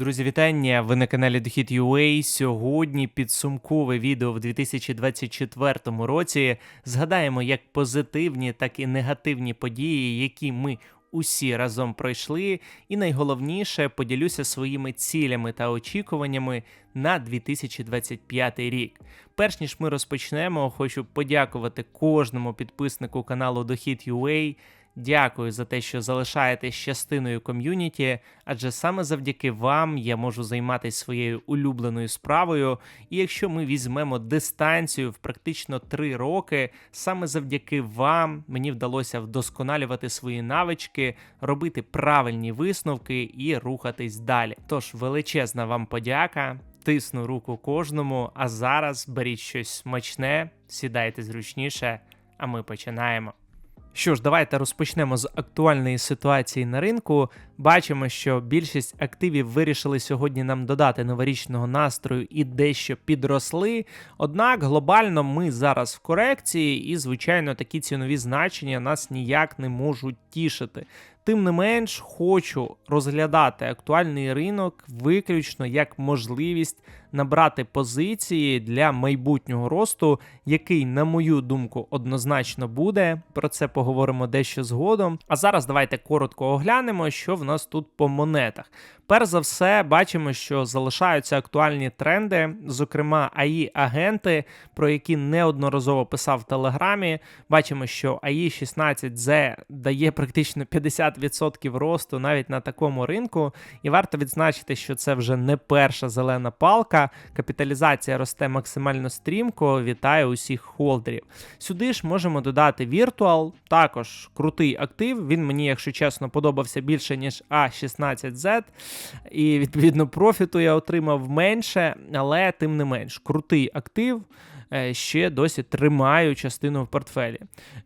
Друзі, вітання! Ви на каналі Дохід UA. Сьогодні підсумкове відео в 2024 році. Згадаємо як позитивні, так і негативні події, які ми усі разом пройшли. І найголовніше поділюся своїми цілями та очікуваннями на 2025 рік. Перш ніж ми розпочнемо, хочу подякувати кожному підписнику каналу Дохід UA. Дякую за те, що залишаєтесь частиною ком'юніті, адже саме завдяки вам я можу займатися своєю улюбленою справою. І якщо ми візьмемо дистанцію в практично 3 роки, саме завдяки вам мені вдалося вдосконалювати свої навички, робити правильні висновки і рухатись далі. Тож величезна вам подяка. Тисну руку кожному, а зараз беріть щось смачне, сідайте зручніше, а ми починаємо. Що ж, давайте розпочнемо з актуальної ситуації на ринку. Бачимо, що більшість активів вирішили сьогодні нам додати новорічного настрою і дещо підросли. Однак глобально ми зараз в корекції, і, звичайно, такі цінові значення нас ніяк не можуть тішити. Тим не менш, хочу розглядати актуальний ринок виключно як можливість набрати позиції для майбутнього росту, який, на мою думку, однозначно буде. Про це поговоримо дещо згодом. А зараз давайте коротко оглянемо, що в нас тут по монетах. Перш за все, бачимо, що залишаються актуальні тренди, зокрема, ai агенти про які неодноразово писав в Телеграмі. Бачимо, що ai 16 z дає практично 50% росту навіть на такому ринку. І варто відзначити, що це вже не перша зелена палка. Капіталізація росте максимально стрімко. Вітаю усіх холдерів. Сюди ж можемо додати Virtual, також крутий актив. Він мені, якщо чесно, подобався більше, ніж A16Z і відповідно профіту я отримав менше, але тим не менш крутий актив. Е, ще досі тримаю частину в портфелі.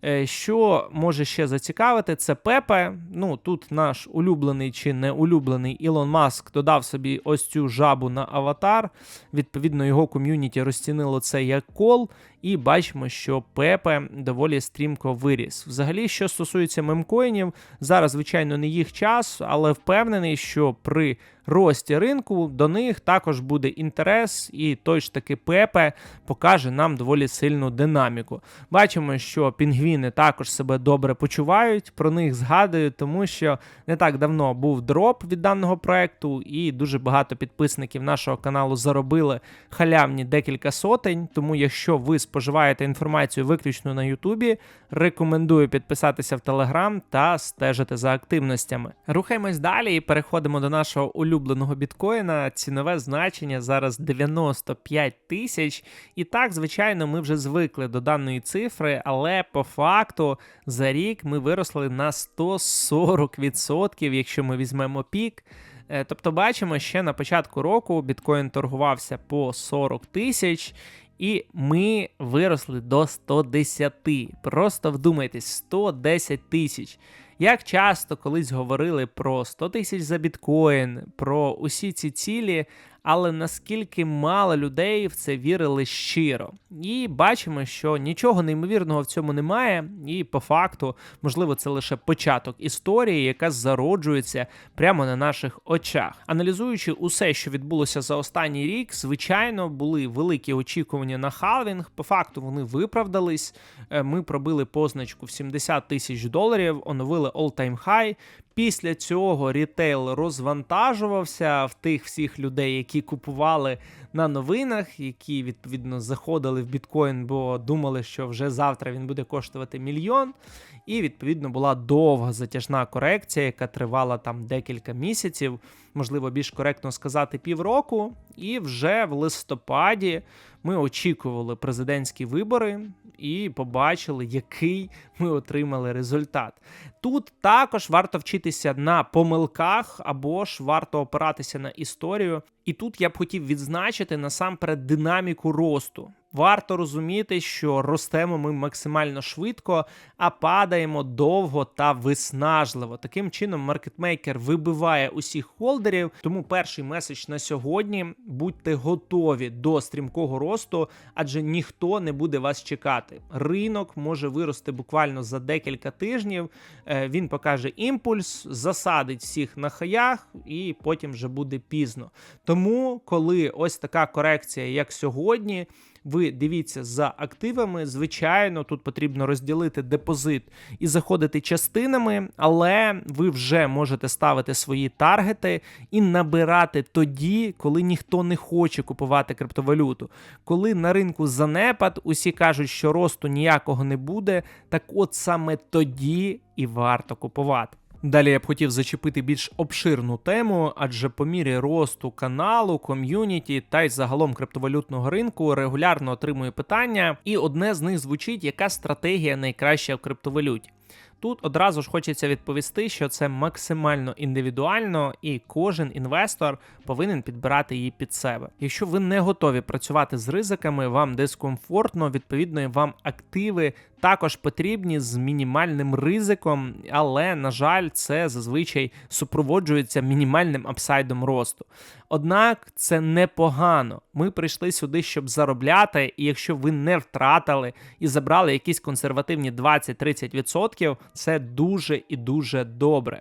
Е, що може ще зацікавити, це Пепе. Ну тут наш улюблений чи не улюблений Ілон Маск додав собі ось цю жабу на аватар. Відповідно, його ком'юніті розцінило це як кол. І бачимо, що Пепе доволі стрімко виріс. Взагалі, що стосується мемкоїнів, зараз, звичайно, не їх час, але впевнений, що при рості ринку до них також буде інтерес, і той ж таки Пепе покаже нам доволі сильну динаміку. Бачимо, що пінгвіни також себе добре почувають, про них згадують, тому що не так давно був дроп від даного проекту, і дуже багато підписників нашого каналу заробили халявні декілька сотень. Тому, якщо ви споживаєте інформацію виключно на Ютубі, рекомендую підписатися в Телеграм та стежити за активностями. Рухаємось далі і переходимо до нашого улюбленого біткоїна. Цінове значення зараз 95 тисяч. І так, звичайно, ми вже звикли до даної цифри, але по факту за рік ми виросли на 140%, якщо ми візьмемо пік. Е, тобто, бачимо, ще на початку року біткоін торгувався по 40 тисяч, і ми виросли до 110. Просто вдумайтесь, 110 тисяч. Як часто колись говорили про 100 тисяч за біткоін, про усі ці цілі, але наскільки мало людей в це вірили щиро. І бачимо, що нічого неймовірного в цьому немає, і по факту, можливо, це лише початок історії, яка зароджується прямо на наших очах. Аналізуючи усе, що відбулося за останній рік, звичайно, були великі очікування на халвінг. По факту вони виправдались. Е, ми пробили позначку в 70 тисяч доларів, оновили all-time high. Після цього рітейл розвантажувався в тих всіх людей, які купували на новинах, які відповідно заходили в біткоін, бо думали, що вже завтра він буде коштувати мільйон. І відповідно була довга затяжна корекція, яка тривала там декілька місяців, можливо, більш коректно сказати, півроку. І вже в листопаді ми очікували президентські вибори і побачили, який ми отримали результат. Тут також варто вчитися на помилках або ж варто опиратися на історію. І тут я б хотів відзначити насамперед динаміку росту. Варто розуміти, що ростемо ми максимально швидко, а падаємо довго та виснажливо. Таким чином, маркетмейкер вибиває усіх холдерів. Тому перший меседж на сьогодні: будьте готові до стрімкого росту, адже ніхто не буде вас чекати. Ринок може вирости буквально за декілька тижнів. Е, Він покаже імпульс, засадить всіх на хаях, і потім вже буде пізно. Тому, коли ось така корекція, як сьогодні. Ви дивіться за активами. Звичайно, тут потрібно розділити депозит і заходити частинами, але ви вже можете ставити свої таргети і набирати тоді, коли ніхто не хоче купувати криптовалюту. Коли на ринку занепад, усі кажуть, що росту ніякого не буде, так от саме тоді і варто купувати. Далі я б хотів зачепити більш обширну тему, адже по мірі росту каналу, ком'юніті та й загалом криптовалютного ринку регулярно отримую питання, і одне з них звучить: яка стратегія найкраща в криптовалюті? Тут одразу ж хочеться відповісти, що це максимально індивідуально, і кожен інвестор повинен підбирати її під себе. Якщо ви не готові працювати з ризиками, вам дискомфортно, відповідно, вам активи також потрібні з мінімальним ризиком, але на жаль, це зазвичай супроводжується мінімальним апсайдом росту. Однак це непогано. Ми прийшли сюди, щоб заробляти, і якщо ви не втратили і забрали якісь консервативні 20-30%, це дуже і дуже добре.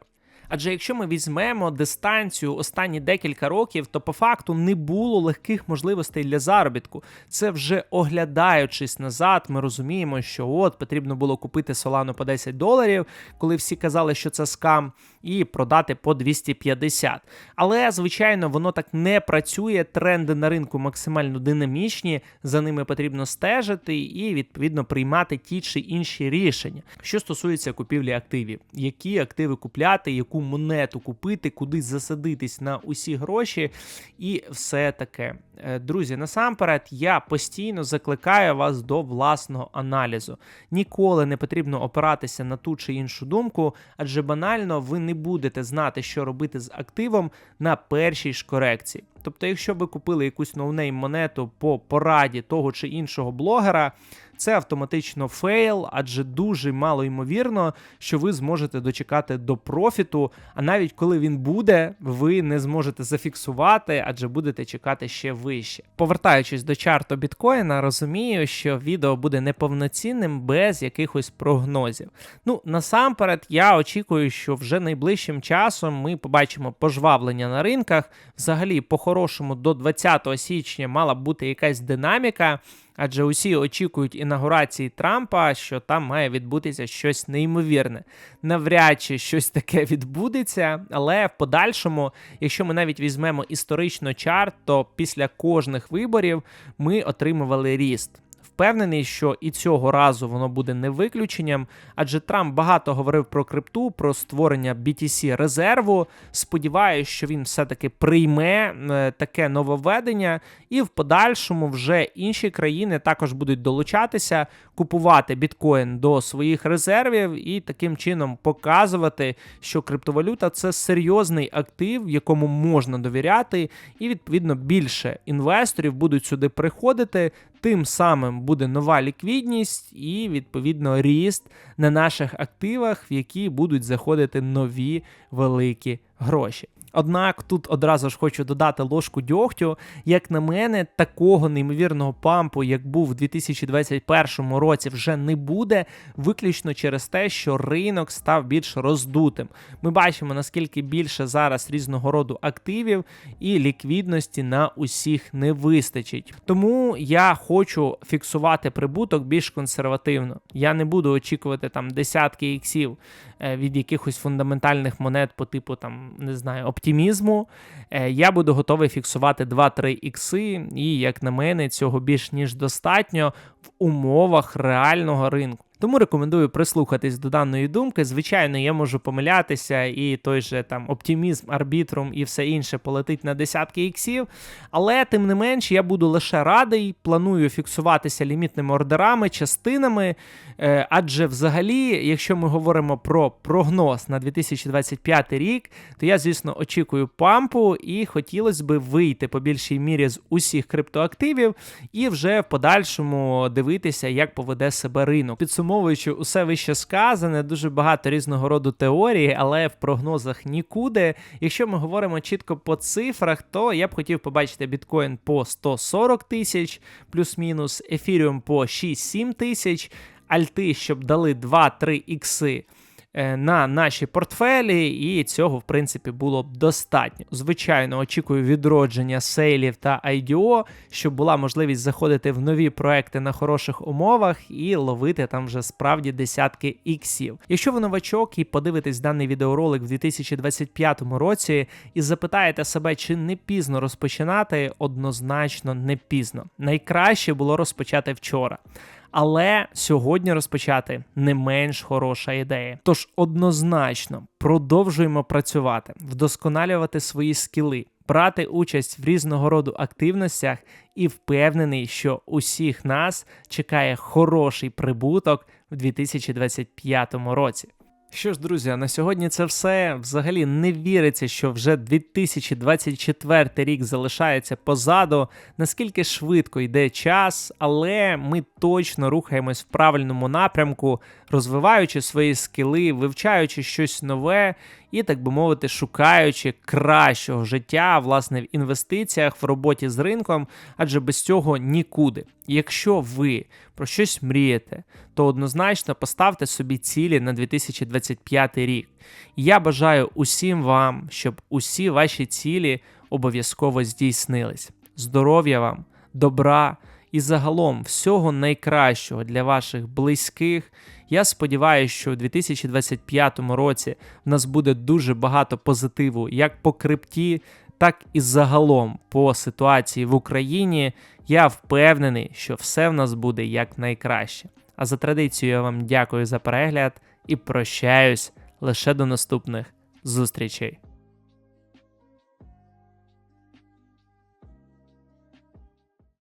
Адже якщо ми візьмемо дистанцію останні декілька років, то по факту не було легких можливостей для заробітку. Це вже оглядаючись назад, ми розуміємо, що от потрібно було купити Solano по 10 доларів, коли всі казали, що це скам, і продати по 250. Але звичайно, воно так не працює. Тренди на ринку максимально динамічні, за ними потрібно стежити і відповідно приймати ті чи інші рішення. Що стосується купівлі активів, які активи купляти, яку монету купити, куди засадитись на усі гроші, і все таке. Е, Друзі, насамперед, я постійно закликаю вас до власного аналізу. Ніколи не потрібно опиратися на ту чи іншу думку, адже банально ви не будете знати, що робити з активом на першій ж корекції. Тобто, якщо ви купили якусь ноунейм монету по пораді того чи іншого блогера, це автоматично фейл, адже дуже мало ймовірно, що ви зможете дочекати до профіту. А навіть коли він буде, ви не зможете зафіксувати, адже будете чекати ще вище. Повертаючись до чарту біткоїна, розумію, що відео буде неповноцінним без якихось прогнозів. Ну, насамперед, я очікую, що вже найближчим часом ми побачимо пожвавлення на ринках. Взагалі, по-хорошому, до 20 січня мала б бути якась динаміка. Адже усі очікують інаугурації Трампа, що там має відбутися щось неймовірне. Навряд чи щось таке відбудеться, але в подальшому, якщо ми навіть візьмемо історично чарт, то після кожних виборів ми отримували ріст. Впевнений, що і цього разу воно буде не виключенням, адже Трамп багато говорив про крипту, про створення BTC резерву. Сподіваюсь, що він все-таки прийме е, таке нововведення, і в подальшому вже інші країни також будуть долучатися, купувати біткоін до своїх резервів і таким чином показувати, що криптовалюта це серйозний актив, якому можна довіряти, і відповідно більше інвесторів будуть сюди приходити. Тим самим буде нова ліквідність і відповідно ріст на наших активах, в які будуть заходити нові великі гроші. Однак тут одразу ж хочу додати ложку дьогтю. Як на мене, такого неймовірного пампу, як був у 2021 році, вже не буде, виключно через те, що ринок став більш роздутим. Ми бачимо, наскільки більше зараз різного роду активів і ліквідності на усіх не вистачить. Тому я хочу фіксувати прибуток більш консервативно. Я не буду очікувати там десятки іксів е, від якихось фундаментальних монет по типу там не знаю оптимізму. Е, Я буду готовий фіксувати 2-3 ікси, і як на мене, цього більш ніж достатньо в умовах реального ринку. Тому рекомендую прислухатись до даної думки. Звичайно, я можу помилятися, і той же там оптимізм, арбітрум і все інше полетить на десятки іксів. Але тим не менш, я буду лише радий, планую фіксуватися лімітними ордерами, частинами. Е, адже взагалі, якщо ми говоримо про прогноз на 2025 рік, то я, звісно, очікую пампу і хотілося б вийти по більшій мірі з усіх криптоактивів і вже в подальшому дивитися, як поведе себе ринок. Підсумовуючи усе вище сказане, дуже багато різного роду теорії, але в прогнозах нікуди. Якщо ми говоримо чітко по цифрах, то я б хотів побачити біткоін по 140 тисяч плюс-мінус, ефіріум по 6-7 тисяч, альти, щоб дали 2-3 ікси. Е, на наші портфелі, і цього, в принципі, було б достатньо. Звичайно, очікую відродження сейлів та IDO, щоб була можливість заходити в нові проекти на хороших умовах і ловити там вже справді десятки іксів. Якщо ви новачок і подивитесь даний відеоролик в 2025 році і запитаєте себе, чи не пізно розпочинати, однозначно не пізно. Найкраще було розпочати вчора. Але сьогодні розпочати не менш хороша ідея. Тож однозначно продовжуємо працювати, вдосконалювати свої скіли, брати участь в різного роду активностях і впевнений, що усіх нас чекає хороший прибуток в 2025 році. Що ж, друзі, на сьогодні це все. Взагалі не віриться, що вже 2024 рік залишається позаду. Наскільки швидко йде час, але ми точно рухаємось в правильному напрямку, розвиваючи свої скіли, вивчаючи щось нове і, так би мовити, шукаючи кращого життя, власне, в інвестиціях, в роботі з ринком, адже без цього нікуди. Якщо ви про щось мрієте, то однозначно поставте собі цілі на 2025 рік. Я бажаю усім вам, щоб усі ваші цілі обов'язково здійснились. Здоров'я вам, добра і загалом всього найкращого для ваших близьких. Я сподіваюся, що у 2025 році в нас буде дуже багато позитиву як по крипті, так і загалом по ситуації в Україні. Я впевнений, що все в нас буде як найкраще. А за традицією я вам дякую за перегляд і прощаюсь лише до наступних зустрічей.